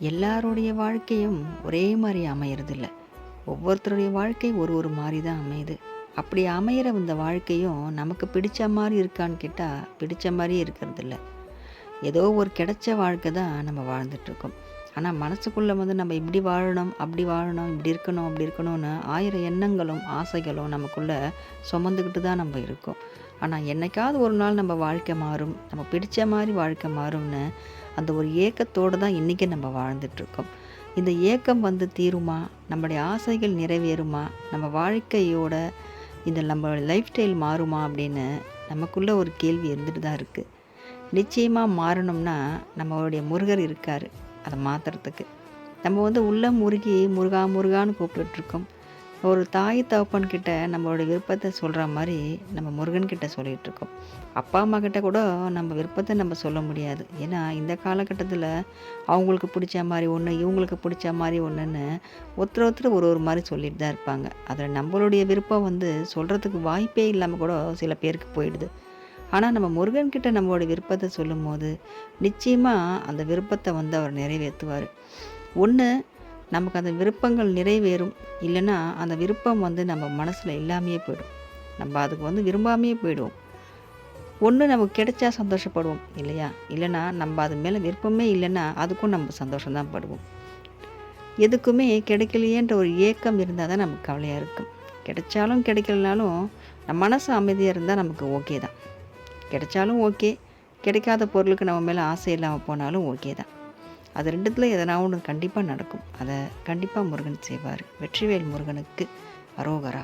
எல்லாருடைய வாழ்க்கையும் ஒரே மாதிரி அமையறதில்ல. ஒவ்வொருத்தருடைய வாழ்க்கை ஒரு ஒரு மாதிரி தான் அமையுது. அப்படி அமையிற இந்த வாழ்க்கையும் நமக்கு பிடிச்ச மாதிரி இருக்கான்னு கேட்டால் பிடிச்ச மாதிரியே இருக்கிறதில்ல. ஏதோ ஒரு கிடைச்ச வாழ்க்கை தான் நம்ம வாழ்ந்துட்டுருக்கோம் ஆனால் மனசுக்குள்ளே வந்து நம்ம இப்படி வாழணும் அப்படி வாழணும் இப்படி இருக்கணும் அப்படி இருக்கணும்னு ஆயிரம் எண்ணங்களும் ஆசைகளும் நமக்குள்ளே சுமந்துக்கிட்டு தான் நம்ம இருக்கோம். ஆனால் என்னைக்காவது ஒரு நாள் நம்ம வாழ்க்கை மாறும் நம்ம பிடித்த மாதிரி வாழ்க்கை மாறும்னு அந்த ஒரு ஏக்கத்தோடு தான் இன்றைக்கி நம்ம வாழ்ந்துட்டுருக்கோம் இந்த ஏக்கம் வந்து தீருமா? நம்மளுடைய ஆசைகள் நிறைவேறுமா? நம்ம வாழ்க்கையோட இந்த நம்ம லைஃப் ஸ்டைல் மாறுமா அப்படின்னு நமக்குள்ளே ஒரு கேள்வி இருந்துட்டு தான் இருக்குது நிச்சயமாக மாறணும்னா நம்மளுடைய முருகர் இருக்கார். அதை மாற்றுறதுக்கு நம்ம வந்து உள்ளே முருகி முருகா முருகான்னு கூப்பிட்டுட்ருக்கோம். ஒரு தாய் தகப்பன்கிட்ட நம்மளோட விருப்பத்தை சொல்கிற மாதிரி நம்ம முருகன் சொல்லிகிட்ருக்கோம் சொல்லிகிட்டு இருக்கோம் அப்பா அம்மா கிட்ட கூட நம்ம விருப்பத்தை நம்ம சொல்ல முடியாது. ஏன்னா இந்த காலகட்டத்தில் அவங்களுக்கு பிடிச்ச மாதிரி ஒன்று இவங்களுக்கு பிடிச்ச மாதிரி ஒன்றுன்னு ஒருத்தர் ஒருத்தர் ஒரு ஒரு மாதிரி சொல்லிட்டு தான் இருப்பாங்க. அதில் நம்மளுடைய விருப்பம் வந்து சொல்கிறதுக்கு வாய்ப்பே இல்லாமல் கூட சில பேருக்கு போயிடுது. ஆனால் நம்ம முருகன்கிட்ட நம்மளோட விருப்பத்தை சொல்லும்போது நிச்சயமாக அந்த விருப்பத்தை வந்து அவர் நிறைவேற்றுவார். ஒன்று நமக்கு அந்த விருப்பங்கள் நிறைவேறும். இல்லைன்னா அந்த விருப்பம் வந்து நம்ம மனசில் இல்லாமையே போயிடும். நம்ம அதுக்கு வந்து விரும்பாமையே போயிடுவோம். ஒன்று நமக்கு கிடைச்சா சந்தோஷப்படுவோம் இல்லையா? இல்லைன்னா நம்ம அது மேலே விருப்பமே இல்லைன்னா அதுக்கும் நம்ம சந்தோஷம்தான் படுவோம். எதுக்குமே கிடைக்கலையேன்ற ஒரு ஏக்கம் இருந்தால் தான் நமக்கு கவலையாக இருக்கும். கிடைச்சாலும் கிடைக்கலனாலும் நம்ம மனசு அமைதியாக இருந்தால் நமக்கு ஓகே தான். கிடைச்சாலும் ஓகே. கிடைக்காத பொருளுக்கு நம்ம மேலே ஆசை இல்லாமல் போனாலும் ஓகே தான். அது ரெண்டுத்தில் எதனா ஒன்று கண்டிப்பாக நடக்கும். அதை கண்டிப்பாக முருகன் செய்வார். வெற்றிவேல் முருகனுக்கு அரோகரா.